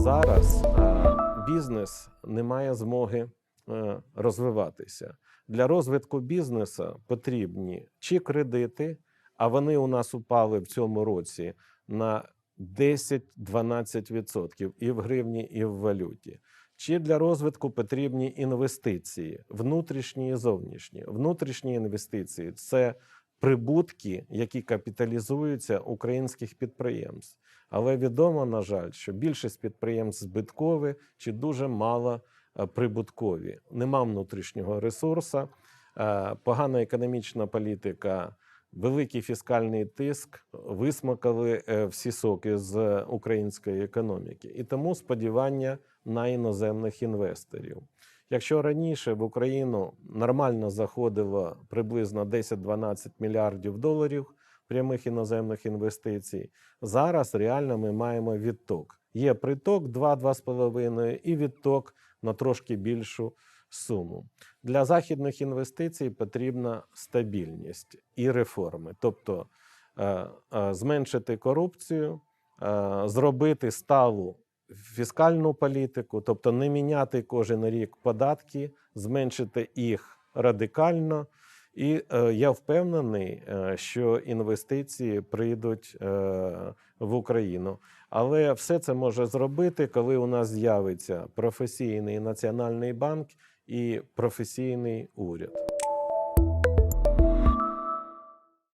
Зараз е, бізнес не має змоги е, розвиватися. Для розвитку бізнесу потрібні чи кредити, а вони у нас упали в цьому році на 10-12% і в гривні, і в валюті. Чи для розвитку потрібні інвестиції, внутрішні і зовнішні. Внутрішні інвестиції це прибутки, які капіталізуються українських підприємств. Але відомо, на жаль, що більшість підприємств збиткові чи дуже мало е, прибуткові. Нема внутрішнього ресурсу, е, погана економічна політика, великий фіскальний тиск висмакали е, всі соки з української економіки. І тому сподівання на іноземних інвесторів. Якщо раніше в Україну нормально заходило приблизно 10-12 мільярдів доларів прямих іноземних інвестицій, зараз реально ми маємо відток. Є приток 2-2,5 і відток на трошки більшу суму. Для західних інвестицій потрібна стабільність і реформи, тобто е, е, зменшити корупцію, е, зробити сталу фіскальну політику, тобто не міняти кожен рік податки, зменшити їх радикально. І е, я впевнений, е, що інвестиції прийдуть е, в Україну. Але все це може зробити, коли у нас з'явиться професійний національний банк і професійний уряд.